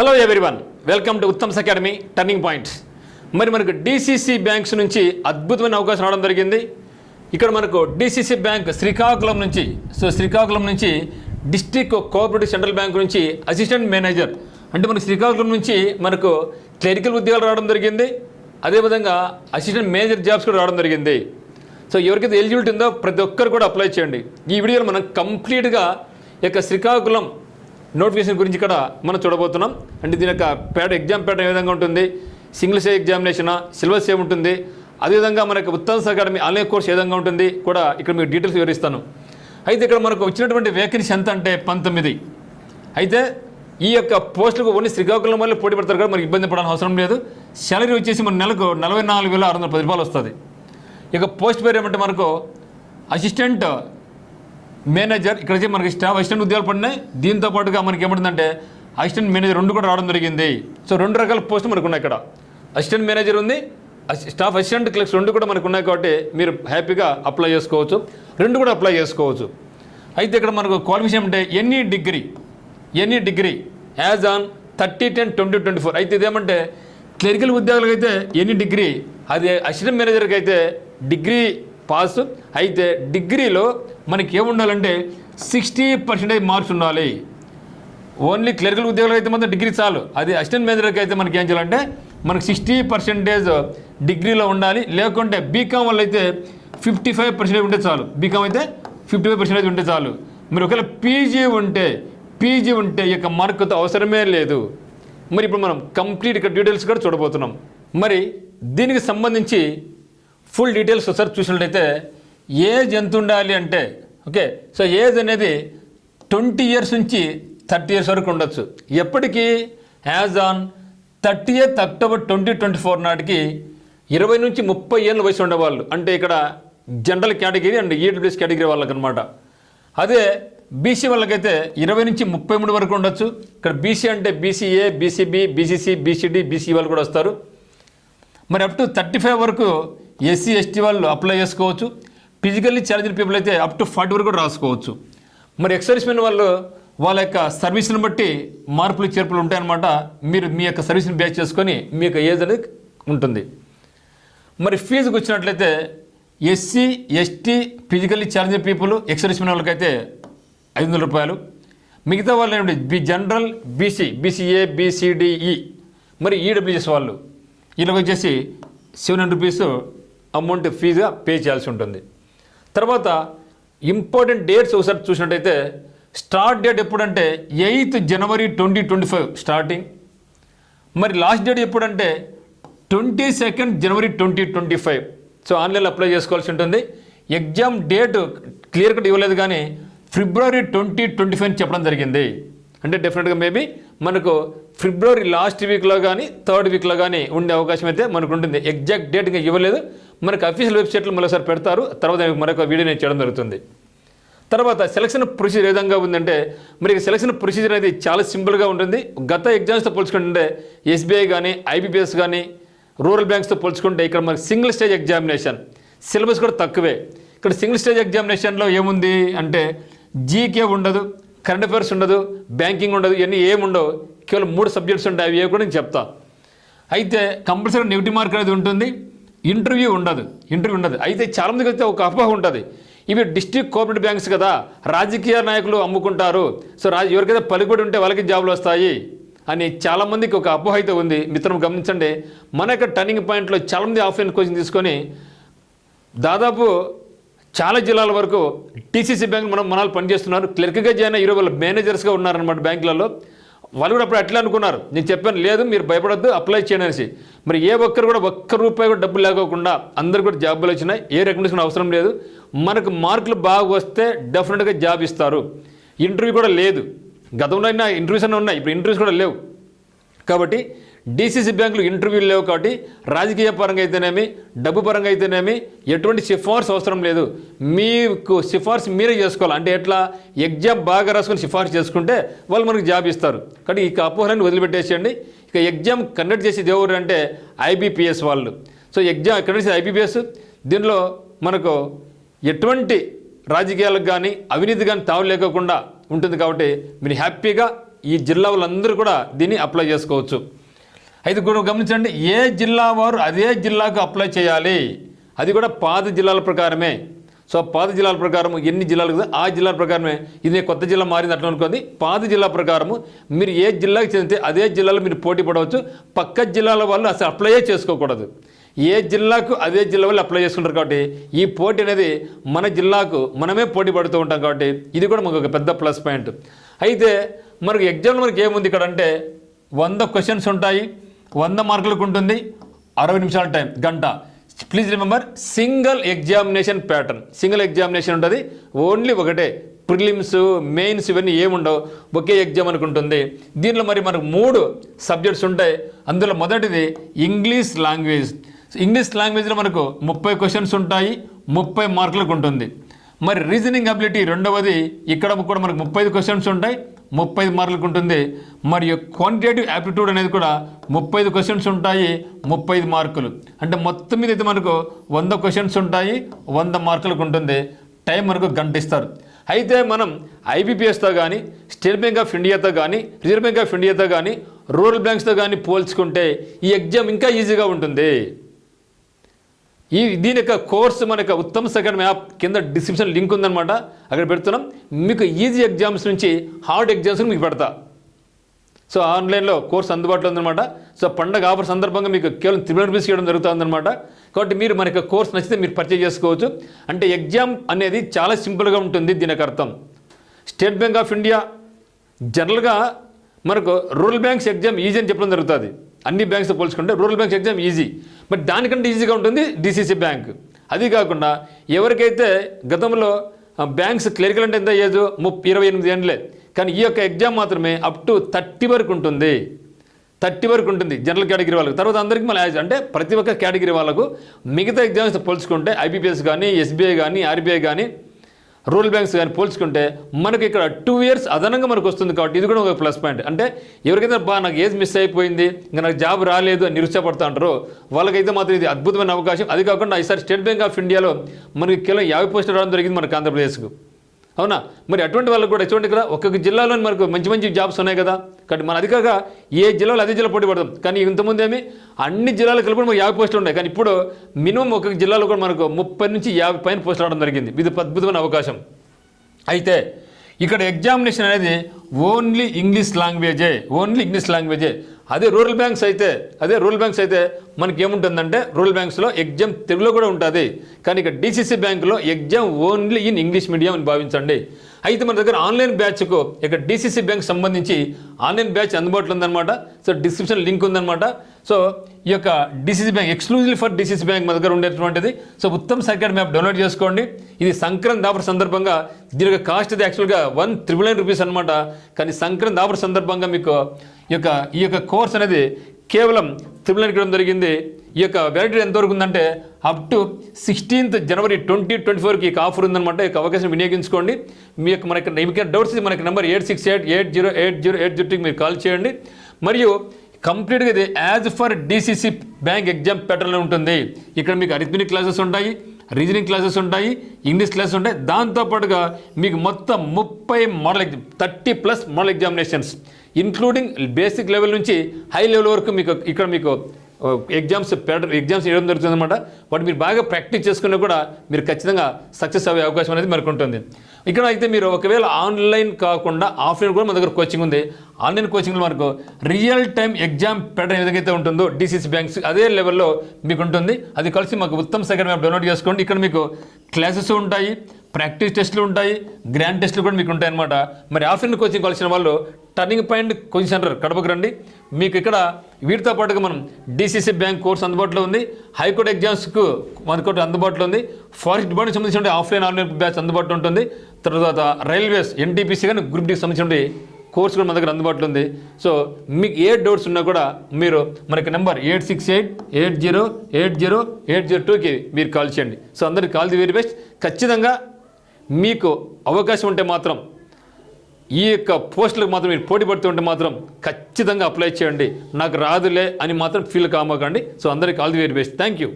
Hello everyone welcome to Uttam's academy turning points మరి మనకు DCC banks నుంచి అద్భుతమైన అవకాశం రావడం జరిగింది. ఇక్కడ మనకు డిసిసి బ్యాంక్ శ్రీకాకుళం నుంచి సో శ్రీకాకుళం నుంచి డిస్టిక్ కోఆపరేటివ్ సెంట్రల్ బ్యాంక్ నుంచి అసిస్టెంట్ మేనేజర్ అంటే మనకు శ్రీకాకుళం నుంచి మనకు క్లరికల్ ఉద్యోగాలు రావడం జరిగింది. అదేవిధంగా అసిస్టెంట్ మేనేజర్ జాబ్స్ కూడా రావడం జరిగింది. సో ఎవరికైతే ఎలిజిబిలిటీ ఉందో ప్రతి ఒక్కరు కూడా అప్లై చేయండి. ఈ వీడియోలో మనం కంప్లీట్గా ఈ యొక్క శ్రీకాకుళం నోటిఫికేషన్ గురించి ఇక్కడ మనం చూడబోతున్నాం. అంటే దీని యొక్క పేడ ఎగ్జామ్ పేట ఏ విధంగా ఉంటుంది? Single stay examination? సిలబస్ ఏముంటుంది అదేవిధంగా మనకు ఉత్తమ్ అకాడమీ ఆన్లైన్ కోర్స్ ఏ విధంగా ఉంటుంది? కూడా ఇక్కడ మీకు డీటెయిల్స్ వివరిస్తాను. అయితే ఇక్కడ మనకు వచ్చినటువంటి వేకెన్సీ ఎంత అంటే పంతొమ్మిది. అయితే ఈ యొక్క పోస్టులకు ఓన్లీ శ్రీకాకుళం వల్ల పోటీ పడతారు కూడా మనకి ఇబ్బంది పడాల్సిన అవసరం లేదు. శాలరీ వచ్చేసి మన నెలకు నలభై నాలుగు వేల ఆరు వందల పది రూపాయలు వస్తుంది. ఇక పోస్ట్ పేరు ఏమంటే మనకు అసిస్టెంట్ మేనేజర్ ఇక్కడ మనకి స్టాఫ్ అసిస్టెంట్ ఉద్యోగాలు పడినాయి. దీంతో పాటుగా మనకి ఏమంటుందంటే అసిస్టెంట్ మేనేజర్ రెండు కూడా రావడం జరిగింది. సో రెండు రకాల పోస్టులు మనకు ఉన్నాయి ఇక్కడ. అసిస్టెంట్ మేనేజర్ ఉంది స్టాఫ్ అసిస్టెంట్ క్లర్క్స్ రెండు కూడా మనకు ఉన్నాయి కాబట్టి మీరు హ్యాపీగా అప్లై చేసుకోవచ్చు. రెండు కూడా అప్లై చేసుకోవచ్చు. అయితే ఇక్కడ మనకు క్వాలిఫికేషన్ అంటే any degree any degree as on thirty ten twenty twenty four. అయితే ఇదేమంటే క్లరికల్ ఉద్యోగులకు అయితే ఎనీ డిగ్రీ అదే అసిస్టెంట్ మేనేజర్కి అయితే డిగ్రీ పాస్. అయితే డిగ్రీలో మనకి ఏముండాలంటే సిక్స్టీ పర్సెంటేజ్ మార్క్స్ ఉండాలి. ఓన్లీ క్లరికల్ ఉద్యోగాలకు అయితే మాత్రం డిగ్రీ చాలు. అది అసిస్టెంట్ మేనేజర్కి అయితే మనకి ఏం చేయాలంటే మనకి సిక్స్టీ పర్సెంటేజ్ డిగ్రీలో ఉండాలి. లేకుంటే బీకామ్ వల్ల అయితే ఫిఫ్టీ ఫైవ్ పర్సెంటేజ్ ఉంటే చాలు. బీకామ్ అయితే ఫిఫ్టీ ఫైవ్ పర్సెంటేజ్ ఉంటే చాలు. మరి ఒకవేళ పీజీ ఉంటే పీజీ ఉంటే ఈ యొక్క మార్కుతో అవసరమే లేదు. మరి ఇప్పుడు మనం కంప్లీట్ ఇక్కడ డీటెయిల్స్ కూడా చూడబోతున్నాం. మరి దీనికి సంబంధించి ఫుల్ డీటెయిల్స్ ఒకసారి చూసినట్లయితే ఏజ్ ఎంత ఉండాలి అంటే ఓకే సో ఏజ్ అనేది ట్వంటీ ఇయర్స్ నుంచి థర్టీ ఇయర్స్ వరకు ఉండొచ్చు. ఎప్పటికీ as on thirty eighth October twenty twenty four నాటికి ఇరవై నుంచి ముప్పై ఏళ్ళ వయసు ఉండేవాళ్ళు. అంటే ఇక్కడ general category and EWS category వాళ్ళకి అనమాట అదే బీసీ వాళ్ళకైతే ఇరవై నుంచి ముప్పై మూడు వరకు ఉండొచ్చు. ఇక్కడ బీసీ అంటే BCA BCB BCC BCD BC వాళ్ళు కూడా వస్తారు. మరి అప్ టు థర్టీ ఫైవ్ వరకు ఎస్సీ ఎస్టీ వాళ్ళు అప్లై చేసుకోవచ్చు. ఫిజికల్లీ ఛాలెంజ్డ్ పీపుల్ అయితే అప్ టు ఫార్టీ వరకు కూడా రాసుకోవచ్చు. మరి ఎక్సర్విస్మెన్ వాళ్ళు వాళ్ళ యొక్క సర్వీస్ని బట్టి మార్పులు చేర్పులు ఉంటాయన్నమాట. మీరు మీ యొక్క సర్వీస్ని బేస్ చేసుకొని మీ యొక్క ఏజ్ అనేది ఉంటుంది. మరి ఫీజుకి వచ్చినట్లయితే SC ST physically challenge people ex servicemen వాళ్ళకైతే ఐదు వందల రూపాయలు. మిగతా వాళ్ళు ఏమిటి B general BC BCA BCDE మరి ఈడబ్ల్యూఎస్ వాళ్ళు. వీళ్ళకి వచ్చేసి సెవెన్ హండ్రెడ్ రూపీస్ అమౌంట్ ఫీజుగా పే చేయాల్సి ఉంటుంది. తర్వాత ఇంపార్టెంట్ డేట్స్ ఒకసారి చూసినట్టయితే స్టార్ట్ డేట్ ఎప్పుడంటే eighth January twenty twenty five starting. మరి లాస్ట్ డేట్ ఎప్పుడంటే twenty second January twenty twenty five. So ఆన్లైన్లో అప్లై చేసుకోవాల్సి ఉంటుంది. ఎగ్జామ్ డేట్ క్లియర్ కట్ ఇవ్వలేదు కానీ ఫిబ్రవరి ట్వంటీ ట్వంటీ ఫైవ్ చెప్పడం జరిగింది. అంటే డెఫినెట్గా మేబీ మనకు ఫిబ్రవరి లాస్ట్ వీక్లో కానీ థర్డ్ వీక్లో కానీ ఉండే అవకాశం అయితే మనకు ఉంటుంది. ఎగ్జాక్ట్ డేట్ ఇంకా ఇవ్వలేదు. మనకు అఫీషియల్ వెబ్సైట్లో మరోసారి పెడతారు. తర్వాత మరొక వీడియో నేను చేయడం జరుగుతుంది. తర్వాత సెలక్షన్ ప్రొసీజర్ ఏ విధంగా ఉందంటే మరి సెలక్షన్ ప్రొసీజర్ అనేది చాలా సింపుల్గా ఉంటుంది. గత ఎగ్జామ్స్తో పోల్చుకుంటే ఎస్బీఐ కానీ ఐబీపీఎస్ కానీ రూరల్ బ్యాంక్స్తో పోల్చుకుంటే ఇక్కడ మనకి సింగిల్ స్టేజ్ ఎగ్జామినేషన్ సిలబస్ కూడా తక్కువే. ఇక్కడ సింగిల్ స్టేజ్ ఎగ్జామినేషన్లో ఏముంది అంటే జీకే ఉండదు కరెంట్ అఫైర్స్ ఉండదు బ్యాంకింగ్ ఉండదు ఇవన్నీ ఏముండవు కేవలం మూడు సబ్జెక్ట్స్ ఉంటాయి అవి ఏ కూడా నేను చెప్తాను అయితే కంపల్సరీ నెగిటివ్ మార్క్ అనేది ఉంటుంది. ఇంటర్వ్యూ ఉండదు ఇంటర్వ్యూ ఉండదు. అయితే చాలామందికి అయితే ఒక అపోహ ఉంటుంది. ఇవి డిస్ట్రిక్ట్ కోఆపరేటివ్ బ్యాంక్స్ కదా రాజకీయ నాయకులు అమ్ముకుంటారు. సో రాజ ఎవరికైతే పలుకుబడి ఉంటే వాళ్ళకి జాబులు వస్తాయి అని చాలామందికి ఒక అపోహ అయితే ఉంది. మిత్రం గమనించండి మన యొక్క టర్నింగ్ పాయింట్లో చాలామంది ఆఫ్లైన్ కోచింగ్ తీసుకొని దాదాపు చాలా జిల్లాల వరకు టీసీసీ బ్యాంక్ మనం మనాలు పనిచేస్తున్నారు. క్లర్క్గా జాయిన్ అయ్యి ఇరవై మేనేజర్స్గా ఉన్నారనమాట బ్యాంకులలో వాళ్ళు కూడా అప్పుడు అట్లా అనుకున్నారు. నేను చెప్పాను లేదు మీరు భయపడొద్దు అప్లై చేయండి అనేసి. మరి ఏ ఒక్కరు కూడా ఒక్క రూపాయి కూడా డబ్బులు లేకోకుండా అందరు కూడా జాబులు వచ్చినాయి. ఏ రికమెండేషన్ అవసరం లేదు. మనకు మార్కులు బాగా వస్తే డెఫినెట్గా జాబ్ ఇస్తారు. ఇంటర్వ్యూ కూడా లేదు. గతంలో అయినా ఇంటర్వ్యూస్ అన్నీ ఉన్నాయి. ఇప్పుడు ఇంటర్వ్యూస్ కూడా లేవు. కాబట్టి డీసీసీ బ్యాంకులు ఇంటర్వ్యూలు లేవు కాబట్టి రాజకీయ పరంగా అయితేనేమి డబ్బు పరంగా అయితేనేమి ఎటువంటి సిఫార్సు అవసరం లేదు. మీకు సిఫార్సు మీరే చేసుకోవాలి. అంటే ఎట్లా? ఎగ్జామ్ బాగా రాసుకొని సిఫార్సు చేసుకుంటే వాళ్ళు మనకు జాబ్ ఇస్తారు. కాబట్టి ఇక అపోహలను వదిలిపెట్టేసేయండి. ఇక ఎగ్జామ్ కండక్ట్ చేసేది ఎవరు అంటే ఐబీపీఎస్ వాళ్ళు. సో ఎగ్జామ్ కండక్ట్ చేసేది ఐబీపీఎస్. దీనిలో మనకు ఎటువంటి రాజకీయాలకు కానీ అవినీతి కానీ తావు లేకోకుండా ఉంటుంది కాబట్టి మీరు హ్యాపీగా ఈ జిల్లా వాళ్ళందరూ కూడా దీన్ని అప్లై చేసుకోవచ్చు. అయితే కూడా గమనించండి ఏ జిల్లా వారు అదే జిల్లాకు అప్లై చేయాలి? అది కూడా పాత జిల్లాల ప్రకారమే. సో పాత జిల్లాల ప్రకారం ఎన్ని జిల్లాలు కదా ఆ జిల్లాల ప్రకారమే. ఇది కొత్త జిల్లా మారింది అట్లా అనుకోండి పాత జిల్లా ప్రకారము మీరు ఏ జిల్లాకి చెందితే అదే జిల్లాలో మీరు పోటీ పడవచ్చు. పక్క జిల్లాల వాళ్ళు అసలు అప్లైయే చేసుకోకూడదు. ఏ జిల్లాకు అదే జిల్లా వాళ్ళు అప్లై చేసుకుంటారు కాబట్టి ఈ పోటీ అనేది మన జిల్లాకు మనమే పోటీ పడుతూ ఉంటాం కాబట్టి ఇది కూడా మనకు ఒక పెద్ద ప్లస్ పాయింట్. అయితే మనకు ఎగ్జామ్లో మనకి ఏముంది ఇక్కడ అంటే వంద క్వశ్చన్స్ ఉంటాయి. వంద మార్కులకు ఉంటుంది. అరవై నిమిషాల టైం గంట. Please remember single examination pattern single examination ఉంటుంది. ఓన్లీ ఒకటే. ప్రిలిమ్స్ మెయిన్స్ ఇవన్నీ ఏముండవు. ఒకే ఎగ్జామ్ అనుకుంటుంది. దీనిలో మరి మనకు మూడు సబ్జెక్ట్స్ ఉంటాయి. అందులో మొదటిది ఇంగ్లీష్ లాంగ్వేజ్ ఇంగ్లీష్ లాంగ్వేజ్లో మనకు ముప్పై క్వశ్చన్స్ ఉంటాయి. ముప్పై మార్కులకు ఉంటుంది. మరి రీజనింగ్ అబిలిటీ రెండవది ఇక్కడ కూడా మనకు ముప్పై ఐదు క్వశ్చన్స్ ఉంటాయి. ముప్పై మార్కులకు ఉంటుంది. మరియు క్వాంటిటేటివ్ యాప్టిట్యూడ్ అనేది కూడా ముప్పై ఐదు క్వశ్చన్స్ ఉంటాయి ముప్పై మార్కులు. అంటే మొత్తం మీద అయితే మనకు వంద క్వశ్చన్స్ ఉంటాయి వంద మార్కులకు ఉంటుంది. టైం మనకు గంట ఇస్తారు అయితే మనం ఐబీపీఎస్తో కానీ స్టేట్ బ్యాంక్ ఆఫ్ ఇండియాతో కానీ రిజర్వ్ బ్యాంక్ ఆఫ్ ఇండియాతో కానీ రూరల్ బ్యాంక్స్తో కానీ పోల్చుకుంటే ఈ ఎగ్జామ్ ఇంకా ఈజీగా ఉంటుంది. ఈ దీని యొక్క కోర్సు మన యొక్క ఉత్తమ సెకండ్ యాప్ కింద డిస్క్రిప్షన్ లింక్ ఉందన్నమాట. అక్కడ పెడుతున్నాం. మీకు ఈజీ ఎగ్జామ్స్ నుంచి హార్డ్ ఎగ్జామ్స్ మీకు పెడతా. సో ఆన్లైన్లో కోర్స్ అందుబాటులో ఉందన్నమాట. సో పండగ ఆఫర్ సందర్భంగా మీకు కేవలం త్రిబుల్ రూపీస్ ఇవ్వడం జరుగుతుందన్నమాట. కాబట్టి మీరు మన యొక్క కోర్స్ నచ్చితే మీరు పర్చేజ్ చేసుకోవచ్చు. అంటే ఎగ్జామ్ అనేది చాలా సింపుల్గా ఉంటుంది దీని యొక్క అర్థం. స్టేట్ బ్యాంక్ ఆఫ్ ఇండియా జనరల్గా మనకు రూరల్ బ్యాంక్స్ ఎగ్జామ్ ఈజీ అని చెప్పడం జరుగుతుంది. అన్ని బ్యాంక్స్ పోల్చుకుంటే rural banks exam easy. But దానికంటే ఈజీగా ఉంటుంది డిసిసి బ్యాంక్. అది కాకుండా ఎవరికైతే గతంలో బ్యాంక్స్ క్లరికల్ అంటే ఎంత ఏజ్? ముప్పై ఇరవై ఎనిమిది ఏండ్లే. కానీ ఈ యొక్క ఎగ్జామ్ మాత్రమే అప్ టు థర్టీ వరకు ఉంటుంది. థర్టీ వరకు ఉంటుంది జనరల్ కేటగిరీ వాళ్ళకి. తర్వాత అందరికీ మళ్ళీ యాజ్ అంటే ప్రతి ఒక్క కేటగిరీ వాళ్ళకు మిగతా ఎగ్జామ్స్ పోల్చుకుంటే ఐబీపీఎస్ కానీ ఎస్బీఐ కానీ ఆర్బీఐ కానీ రూరల్ బ్యాంక్స్ కానీ పోల్చుకుంటే మనకి ఇక్కడ టూ ఇయర్స్ అదనంగా మనకు వస్తుంది కాబట్టి ఇది కూడా ఒక ప్లస్ పాయింట్ అంటే ఎవరికైతే బా నాకు ఏజ్ మిస్ అయిపోయింది ఇంకా నాకు జాబ్ రాలేదు అని నిరుత్సాహపడుతూ అంటారో వాళ్ళకైతే మాత్రం ఇది అద్భుతమైన అవకాశం. అది కాకుండా ఈసారి స్టేట్ బ్యాంక్ ఆఫ్ ఇండియాలో మనకి కేవలం యాభై పోస్టులు రావడం జరిగింది మనకు ఆంధ్రప్రదేశ్కు. అవునా? మరి అటువంటి వాళ్ళకు కూడా ఎటువంటి కదా ఒక్కొక్క జిల్లాలో మనకు మంచి మంచి జాబ్స్ ఉన్నాయి కదా. కాబట్టి మన అధికంగా ఏ జిల్లాలో అదే జిల్లా పోటీ పడదాం. కానీ ఇంతకుముందు ఏమి? అన్ని జిల్లాలు కలిపి మనకు యాభై పోస్టులు ఉన్నాయి. కానీ ఇప్పుడు మినిమం ఒక్కొక్క జిల్లాలో కూడా మనకు ముప్పై నుంచి యాభై పైన పోస్టులు రావడం జరిగింది. ఇది అద్భుతమైన అవకాశం. అయితే ఇక్కడ ఎగ్జామినేషన్ అనేది ఓన్లీ ఇంగ్లీష్ లాంగ్వేజే ఓన్లీ ఇంగ్లీష్ లాంగ్వేజే అదే రూరల్ బ్యాంక్స్ అయితే అదే రూరల్ బ్యాంక్స్ అయితే మనకి ఏముంటుందంటే రూరల్ బ్యాంక్స్లో ఎగ్జామ్ తెలుగులో కూడా ఉంటుంది. కానీ ఇక డిసిసి బ్యాంకులో exam only in English medium అని భావించండి. అయితే మన దగ్గర ఆన్లైన్ బ్యాచ్కు ఇక డిసిసి బ్యాంక్ సంబంధించి ఆన్లైన్ బ్యాచ్ అందుబాటులో ఉందన్నమాట. సో డిస్క్రిప్షన్ లింక్ ఉందన్నమాట. సో ఈ యొక్క DCC bank exclusive for DCC bank మన దగ్గర ఉండేటువంటిది. సో ఉత్తమ్ సంఖ్యాడ్ మ్యాప్ డౌన్లోడ్ చేసుకోండి. ఇది సంక్రాంతి ఆఫర్ సందర్భంగా దీని యొక్క కాస్ట్ ఇది యాక్చువల్గా వన్ త్రిబుల్ నైన్ రూపీస్ అనమాట కానీ సంక్రాంతి ఆఫర్ సందర్భంగా మీకు ఈ యొక్క ఈ యొక్క కోర్స్ అనేది కేవలం త్రిబుల్ నైన్ ఇవ్వడం జరిగింది. ఈ యొక్క వ్యాలిడిటీ ఎంతవరకు ఉందంటే up to sixteenth January twenty twenty ఫోర్కి ఈ ఆఫర్ ఉందన్నమాట. ఈ యొక్క అవకాశం వినియోగించుకోండి. మీ యొక్క మనకి మీకు డౌట్స్ మనకి number eight six eight eight zero eight zero eight జీరోకి మీరు కాల్ చేయండి. మరియు కంప్లీట్గా ఇది as for DCC bank exam ప్యాటర్న్లో ఉంటుంది. ఇక్కడ మీకు అరిథమెటిక్ క్లాసెస్ ఉంటాయి రీజనింగ్ క్లాసెస్ ఉంటాయి ఇంగ్లీష్ క్లాసెస్ ఉంటాయి. దాంతోపాటుగా మీకు మొత్తం ముప్పై model exam thirty plus model examinations including basic level నుంచి హై లెవెల్ వరకు మీకు ఇక్కడ మీకు ఎగ్జామ్స్ ప్యాటర్న్ ఎగ్జామ్స్ వేయడం జరుగుతుంది అనమాట వాటి మీరు బాగా ప్రాక్టీస్ చేసుకున్నా కూడా మీరు ఖచ్చితంగా సక్సెస్ అయ్యే అవకాశం అనేది మనకు ఉంటుంది. ఇక్కడ అయితే మీరు ఒకవేళ ఆన్లైన్ కాకుండా ఆఫ్లైన్ కూడా మన దగ్గర కోచింగ్ ఉంది. ఆన్లైన్ కోచింగ్లో మనకు రియల్ టైం ఎగ్జామ్ ప్యాటర్న్ ఏదైతే ఉంటుందో డిసిసి బ్యాంక్స్ అదే లెవెల్లో మీకు ఉంటుంది. అది కలిసి మాకు ఉత్తమ సెకండ్ మ్యాప్ డౌన్లోడ్ చేసుకోండి. ఇక్కడ మీకు క్లాసెస్ ఉంటాయి. ప్రాక్టీస్ టెస్టులు ఉంటాయి గ్రాండ్ టెస్టులు కూడా మీకు ఉంటాయి అనమాట మరి ఆఫ్లైన్ కోచింగ్ కలిసిన వాళ్ళు టర్నింగ్ పాయింట్ కోచింగ్ సెంటర్ కడపకు రండి. మీకు ఇక్కడ వీటితో పాటుగా మనం డిసిసి బ్యాంక్ కోర్స్ అందుబాటులో ఉంది. హైకోర్టు ఎగ్జామ్స్కు మనకు అందుబాటులో ఉంది. ఫారెస్ట్ డిపార్ట్మెంట్ సంబంధించిన ఆఫ్లైన్ ఆన్లైన్ బ్యాచ్ అందుబాటులో ఉంటుంది. తర్వాత రైల్వేస్ ఎన్టీపీసీ కానీ గ్రూప్ డికి సంబంధించిన కోర్స్ కూడా మన దగ్గర అందుబాటులో ఉంది. సో మీకు ఏ డౌట్స్ ఉన్నా కూడా మీరు మనకి number eight six eight eight zero eight zero eight zero టూకి మీరు కాల్ చేయండి. సో అందరికి కాల్ ది వెరీ బెస్ట్. ఖచ్చితంగా మీకు అవకాశం ఉంటే మాత్రం ఈ యొక్క పోస్టులకు మాత్రం మీరు పోటీ పడుతుంటే మాత్రం ఖచ్చితంగా అప్లై చేయండి. నాకు రాదులే అని మాత్రం ఫీల్ కామకండి. సో అందరికి all the very best. Thank you